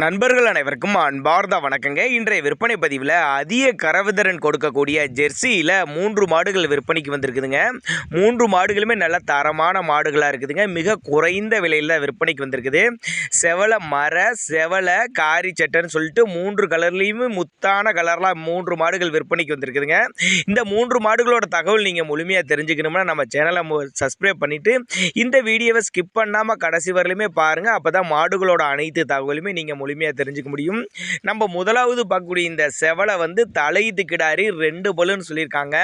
நண்பர்கள் அனைவருக்கும் அன்பார்ந்த வணக்கங்க. இன்றைய விற்பனை பதிவில் அதிக கரவிதரன் கொடுக்கக்கூடிய ஜெர்சியில் மூன்று மாடுகள் விற்பனைக்கு வந்திருக்குதுங்க. மூன்று மாடுகளுமே நல்ல தரமான மாடுகளாக இருக்குதுங்க. மிக குறைந்த விலையில் விற்பனைக்கு வந்திருக்குது. செவலை மர செவலை காரி சட்டைன்னு சொல்லிட்டு மூன்று கலர்லேயுமே முத்தான கலர்லாம் மூன்று மாடுகள் விற்பனைக்கு வந்திருக்குதுங்க. இந்த மூன்று மாடுகளோட தகவல் நீங்கள் முழுமையாக தெரிஞ்சுக்கணும்னா நம்ம சேனலை சப்ஸ்கிரைப் பண்ணிவிட்டு இந்த வீடியோவை ஸ்கிப் பண்ணாமல் கடைசி வரலையுமே பாருங்கள் அப்போ தான் மாடுகளோட அனைத்து தகவலுமே நீங்கள் முழுமையாக தெரிஞ்சுக்க முடியும். நம்ம முதலாவது பார்க்கக்கூடிய இந்த செவலை வந்து தலையீத்து கிடாரி ரெண்டு பல்லுன்னு சொல்லியிருக்காங்க.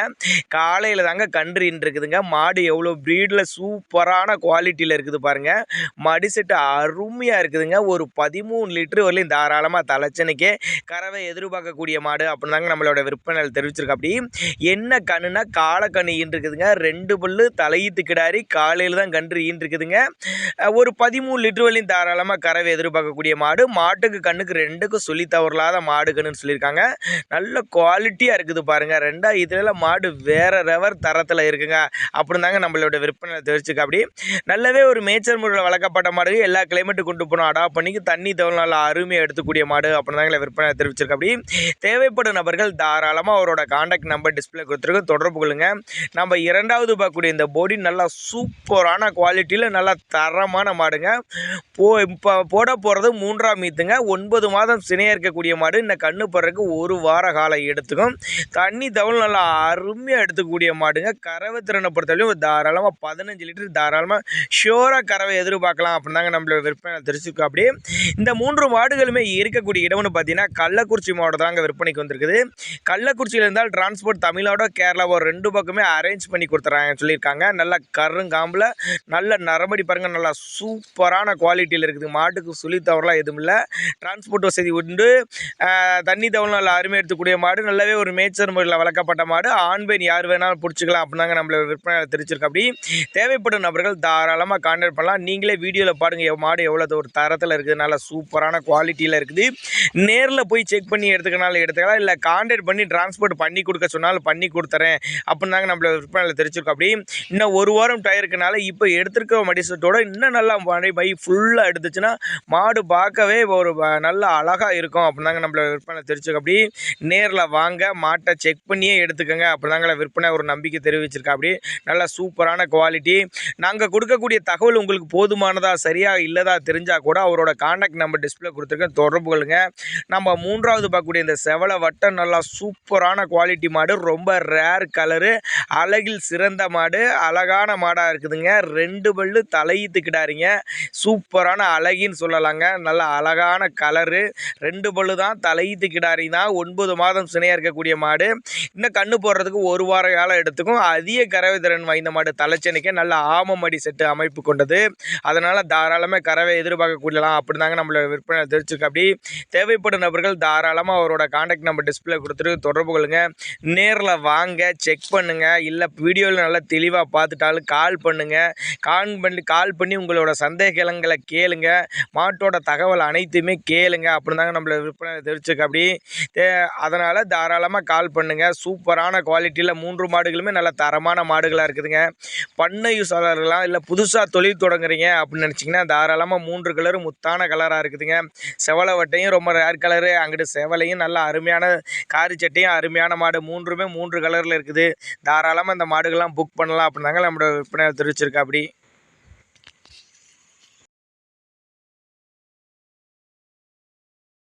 காலையில் தாங்க கன்றுன்னு இருக்குதுங்க மாடு எவ்வளோ ப்ரீடில் சூப்பரான குவாலிட்டியில் இருக்குது பாருங்கள் மடி செட்டு அருமையாக இருக்குதுங்க. ஒரு பதிமூணு லிட்டரு வரலையும் தாராளமாக தலைச்சனுக்கே. கறவை எதிர்பார்க்கக்கூடிய மாடு அப்படின்னு தாங்க நம்மளோட விற்பனையில் தெரிவிச்சிருக்கா அப்படி என்ன கண்ணுனா காலக்கண்ணு ஈன் இருக்குதுங்க ரெண்டு பல்லு தலையீத்து கிடாரி காலையில் தான் கன்று ஈன் இருக்குதுங்க ஒரு பதிமூணு லிட்டர் வரலையும் தாராளமாக கறவை எதிர்பார்க்கக்கூடிய மாடு. மாட்டுக்கு கண்ணுக்கு ரெண்டுக்கும் சொல்லி தவறலாத மாடு கண்ணுன்னு சொல்லியிருக்காங்க. நல்ல குவாலிட்டியாக இருக்குது பாருங்கள் ரெண்டா இதில் மாடு வேறு ரெவர் தரத்தில் இருக்குங்க. அப்படின்னு தாங்க நம்மளோட விற்பனை தெரிவிச்சுக்க அப்படி. நல்லாவே ஒரு மேய்ச்சல் முறையில் வளர்க்கப்பட்ட மாடு. எல்லா கிளைமேட்டு கொண்டு போனோம் அடாப்ட் பண்ணிக்கு தண்ணி தவிர நல்லா அருமையாக எடுத்துக்கூடிய மாடு அப்படின்னு தாங்க விற்பனை தெரிவிச்சிருக்க அப்படி. தேவைப்படும் நபர்கள் தாராளமாக அவரோட காண்டாக்ட் நம்பர் டிஸ்பிளே கொடுத்துருக்கு தொடர்பு கொள்ளுங்க. நம்ம இரண்டாவது பார்க்கக்கூடிய இந்த பொடி நல்லா சூப்பரான குவாலிட்டியில் நல்லா தரமான மாடுங்க. போ இப்போ போட போகிறது மூன்றாம் எடுத்துங்க. ஒன்பது மாதம் சினையாக இருக்கக்கூடிய மாடு இந்த கண்ணு போடுறதுக்கு ஒரு வார காலம் எடுத்துக்கும். தண்ணி தவள் நல்லா அருமையாக எடுத்துக்கூடிய மாடுங்க. கறவை திறனை பொறுத்தவரையும் தாராளமாக பதினஞ்சு லிட்டர் தாராளமாக ஷியோராக கறவை எதிர்பார்க்கலாம் அப்படின்னாங்க நம்மளோட விற்பனை தெரிஞ்சுக்கோ அப்படி இந்த மூன்று மாடுகளுமே இருக்கக்கூடிய இடம்னு பார்த்தீங்கன்னா கள்ளக்குறிச்சி மாவட்டம் தாங்க விற்பனைக்கு வந்திருக்குது. கள்ளக்குறிச்சியில் இருந்தால் டிரான்ஸ்போர்ட் தமிழ்நாடோ கேரளாவோ ரெண்டு பக்கமே அரேஞ்ச் பண்ணி கொடுத்துறாங்க சொல்லியிருக்காங்க. நல்ல கருங்காம்பில் நல்ல நரம்படி பாருங்கள் நல்லா சூப்பரான குவாலிட்டியில் இருக்குது. மாட்டுக்கு சுழி தவறலாம் எதுவும் இல்லை. டிரான்ஸ்போர்ட் வசதி உண்டு. தண்ணி தவறு நல்லா அருமை எடுத்துக்கூடிய மாடு. நல்லாவே ஒரு மேய்ச்சல் முறையில் வளர்க்கப்பட்ட மாடு. ஆண்பெண் யார் வேணாலும் பிடிச்சிக்கலாம். அப்படின்னாங்க நம்மளை விற்பனையாளர் தெரிஞ்சிருக்கு அப்படி தேவைப்படும் நபர்கள் தாராளமாக கான்டாக்ட் பண்ணலாம். நீங்களே வீடியோவில் பாருங்கள் மாடு எவ்வளோ ஒரு தரத்தில் இருக்குது. நல்லா சூப்பரான குவாலிட்டியில் இருக்குது. நேரில் போய் செக் பண்ணி எடுத்துக்கனாலும் எடுத்துக்கலாம். இல்லை கான்டாக்ட் பண்ணி டிரான்ஸ்போர்ட் பண்ணி கொடுக்க சொன்னாலும் பண்ணி கொடுத்துறேன். அப்படின்னாங்க நம்மளை விற்பனையில் தெரிஞ்சிருக்கோம் அப்படி இன்னும் ஒரு வாரம் டயருக்குனால இப்போ எடுத்திருக்க மடிசட்டோட இன்னும் நல்லா பை ஃபுல்லாக எடுத்துச்சுன்னா மாடு பார்க்கவே ஒரு நல்ல அழகாக இருக்கும். அப்படிதாங்க நம்மள விற்பனை தெரிஞ்சுக்க அப்படி. நேரில் வாங்க மாட்டை செக் பண்ணியே எடுத்துக்கோங்க. அப்படின்னாங்கள விற்பனை ஒரு நம்பிக்கை தெரிவிச்சிருக்கா. அப்படி நல்ல சூப்பரான குவாலிட்டி நாங்கள் கொடுக்கக்கூடிய தகவல் உங்களுக்கு போதுமானதா சரியாக இல்லதா தெரிஞ்சால் கூட அவரோட காண்டாக்ட் நம்பர் டிஸ்பிளே கொடுத்துருக்கேன். தொடர்பு கொள்ளுங்க. நம்ம மூன்றாவது பார்க்கக்கூடிய இந்த செவலை வட்டம் நல்லா சூப்பரான குவாலிட்டி மாடு. ரொம்ப ரேர் கலரு அழகில் சிறந்த மாடு. அழகான மாடாக இருக்குதுங்க. ரெண்டு பல்லு தலையீத்து கிடாரிங்க சூப்பரான அழகின்னு சொல்லலாங்க. நல்லா அழகாக அழகான கலரு. ரெண்டு பல்லு தான் தலையீத்து கிடாரி தான் ஒன்பது மாதம் சினையாக இருக்கக்கூடிய மாடு. இன்னும் கண்ணு போடுறதுக்கு ஒரு வார காலம் எடுத்துக்கும். அதிக கறவை திறன் வாய்ந்த மாடு தலைச்சனிக்க நல்ல ஆமமடி செட்டு அமைப்பு கொண்டது. அதனால் தாராளமாக கறவை எதிர்பார்க்கக்கூடியலாம் அப்படி தாங்க நம்மளோட விற்பனை தெரிஞ்சுக்க அப்படி தேவைப்படும் நபர்கள் தாராளமாக அவரோட காண்டாக்ட் நம்பர் டிஸ்பிளே கொடுத்துட்டு தொடர்பு கொள்ளுங்க. நேரில் வாங்க செக் பண்ணுங்கள் இல்லை வீடியோவில் நல்லா தெளிவாக பார்த்துட்டாலும் கால் பண்ணுங்கள் கால் பண்ணி கால் பண்ணி உங்களோட சந்தேகங்களை கேளுங்க. மாட்டோட தகவல் அனைத்துமே கேளுங்க. அப்படின்னு தாங்க நம்மள விற்பனை தெரிஞ்சுக்க அப்படி அதனால் தாராளமாக கால் பண்ணுங்க. சூப்பரான குவாலிட்டியில் மூன்று மாடுகளுமே நல்ல தரமான மாடுகளாக இருக்குதுங்க. பண்ணை யூஸாளர்களாக இல்லை புதுசாக தொழில் தொடங்குறீங்க அப்படின்னு நினச்சிங்கன்னா தாராளமாக மூன்று கலரும் முத்தான கலராக இருக்குதுங்க. செவலை வட்டையும் ரொம்ப ரேர் கலரு அங்கிட்டு செவலையும் நல்ல அருமையான காரி சட்டையும் அருமையான மாடு. மூன்றுமே மூன்று கலரில் இருக்குது. தாராளமாக இந்த மாடுகள்லாம் புக் பண்ணலாம் அப்படின்னாங்க நம்மளோட விற்பனை தெரிவிச்சிருக்கா. அப்படி